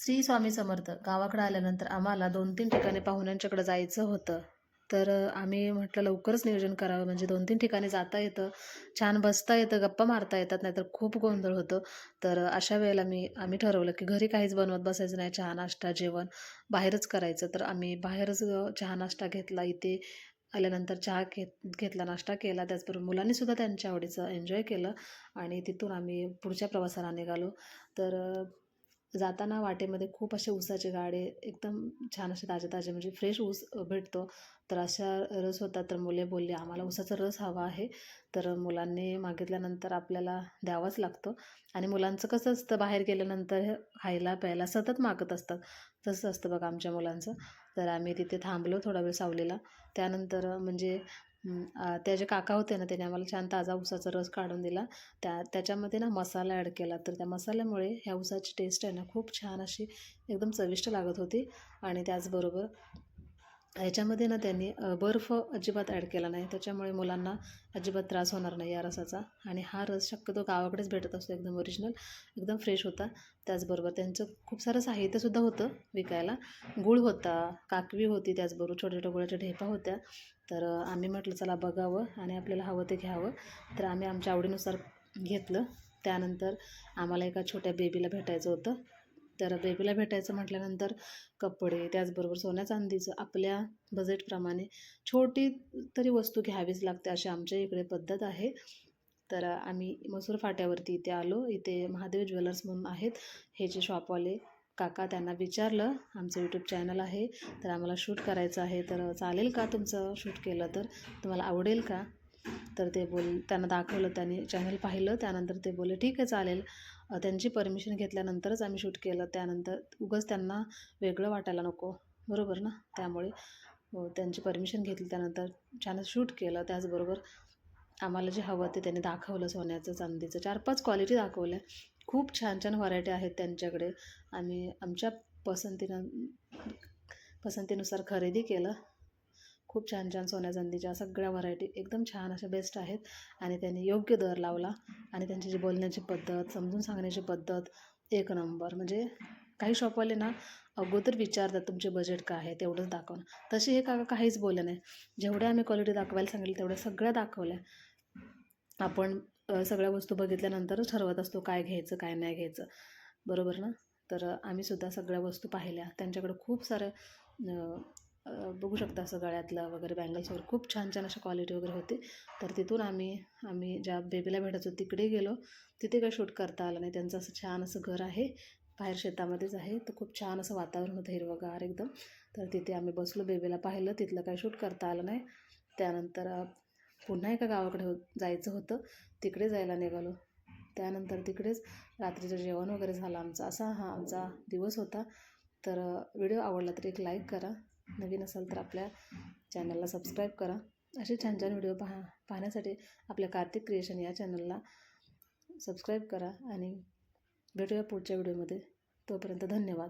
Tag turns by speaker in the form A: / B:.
A: श्री स्वामी समर्थ गावाकडे आल्यानंतर आम्हाला दोन तीन ठिकाणी पाहुण्यांच्याकडे जायचं होतं. तर आम्ही म्हटलं लवकरच नियोजन करावं. म्हणजे दोन तीन ठिकाणी जाता येतं छान बसता येतं गप्पा मारता येतात नाहीतर खूप गोंधळ होतो. तर अशा वेळेला मी आम्ही ठरवलं की घरी काहीच बनवत बसायचं नाही चहा नाश्ता जेवण बाहेरच करायचं. तर आम्ही बाहेरच चहा नाश्ता घेतला. इथे आल्यानंतर चहा घेत घेतला नाश्ता केला. त्याचबरोबर मुलांनीसुद्धा त्यांच्या आवडीचं एन्जॉय केलं आणि तिथून आम्ही पुढच्या प्रवासाला निघालो. तर जाताना वाटेमध्ये खूप असे ऊसाचे गाडे एकदम छान असे ताजे ताजे म्हणजे फ्रेश ऊस भेटतो. तर अशा रस होता तर मुले बोलले आम्हाला ऊसाचा रस हवा आहे. तर मुलांनी मागितल्यानंतर आपल्याला द्यावाच लागतो. आणि मुलांचं कसं असतं बाहेर गेल्यानंतर हे खायला प्यायला सतत मागत असतात. तसं असतं बघा आमच्या मुलांचं. तर आम्ही तिथे थांबलो थोडा वेळ सावलीला. त्यानंतर म्हणजे त्याचे काका होते ना त्याने आम्हाला छान ताजा ऊसाचा रस काढून दिला. त्या त्याच्यामध्ये ना मसाला ॲड केला. तर त्या मसाल्यामुळे ह्या ऊसाची टेस्ट आहे ना खूप छान अशी एकदम चविष्ट लागत होती. आणि त्याचबरोबर ह्याच्यामध्ये ना त्यांनी बर्फ अजिबात ॲड केला नाही. त्याच्यामुळे मुलांना अजिबात त्रास होणार नाही या रसाचा. आणि हा रस शक्यतो गावाकडेच भेटत असतो. एकदम ओरिजिनल एकदम फ्रेश होता. त्याचबरोबर त्यांचं खूप सारं साहित्यसुद्धा होतं विकायला. गूळ होता काकवी होती त्याचबरोबर छोट्या छोट्या गुळाच्या ढेपा होत्या. तर आम्ही म्हटलं चला बघावं आणि आपल्याला हवं ते घ्यावं. तर आम्ही आमच्या आवडीनुसार घेतलं. त्यानंतर आम्हाला एका छोट्या बेबीला भेटायचं होतं. तर बेबीला भेटायचं म्हटल्यानंतर कपडे त्याचबरोबर सोन्या चांदीचं आपल्या बजेटप्रमाणे छोटी तरी वस्तू घ्यावीच लागते अशी आमच्या इकडे पद्धत आहे. तर आम्ही मसूर फाट्यावरती इथे आलो. इथे महादेव ज्वेलर्स म्हणून आहेत. हे जे शॉपवाले काका त्यांना विचारलं. आमचं यूट्यूब चॅनल आहे. तर आम्हाला शूट करायचं आहे. तर चालेल का तुमचं शूट केलं तर? तुम्हाला आवडेल का? तर ते बोल त्यांना दाखवलं त्यांनी चॅनल पाहिलं त्यानंतर ते बोलले ठीक आहे चालेल. त्यांची परमिशन घेतल्यानंतरच आम्ही शूट केलं. त्यानंतर उगाच त्यांना वेगळं वाटायला नको. बरोबर ना? त्यामुळे त्यांची परमिशन घेतली. त्यानंतर छान शूट केलं. त्याचबरोबर आम्हाला जे हवं ते त्यांनी दाखवलं सोन्याचं चांदीचं. चार पाच क्वालिटी दाखवल्या. खूप छान छान व्हरायटी आहेत त्यांच्याकडे. आम्ही आमच्या पसंतीनं पसंतीनुसार खरेदी केलं. खूप छान छान सोन्या चांदीच्या सगळ्या व्हरायटी एकदम छान अशा बेस्ट आहेत. आणि त्यांनी योग्य दर लावला. आणि त्यांची जी बोलण्याची पद्धत समजून सांगण्याची पद्धत एक नंबर म्हणजे काही शॉपवाले ना अगोदर विचारतात तुमचे बजेट काय आहे तेवढंच दाखवणं तसे हे काका काहीच बोलले नाही जेवढ्या आम्ही क्वालिटी दाखवायला सांगितलं तेवढ्या सगळ्या दाखवल्या. आपण सगळ्या वस्तू बघितल्यानंतरच ठरवत असतो काय घ्यायचं काय नाही घ्यायचं. बरोबर ना? तर आम्हीसुद्धा सगळ्या वस्तू पाहिल्या. त्यांच्याकडे खूप साऱ्या बघू शकता असं गळ्यातलं वगैरे बँगल्सवर खूप छान छान अशा क्वालिटी वगैरे होती. तर तिथून आम्ही आम्ही ज्या बेबीला भेटायचो तिकडे गेलो. तिथे काही शूट करता आलं नाही. त्यांचं असं छान असं घर आहे. बाहेर शेतामध्येच आहे. तर खूप छान असं वातावरण होतं हिरवंगार एकदम. तर तिथे आम्ही बसलो बेबीला पाहिलं. तिथलं काही शूट करता आलं नाही. त्यानंतर पुन्हा एका गावाकडे हो जायचं होतं. तिकडे जायला निघालो. त्यानंतर तिकडेच रात्रीचं जेवण वगैरे झालं आमचं. असा हा आमचा दिवस होता. तर व्हिडिओ आवडला तर एक लाईक करा. नवीन असाल तर आपल्या चॅनलला सबस्क्राईब करा. असे छान छान व्हिडिओ पहा पाहण्यासाठी आपल्या कार्तिक क्रिएशन या चॅनलला सबस्क्राईब करा आणि भेटूया पुढच्या व्हिडिओमध्ये. तोपर्यंत धन्यवाद.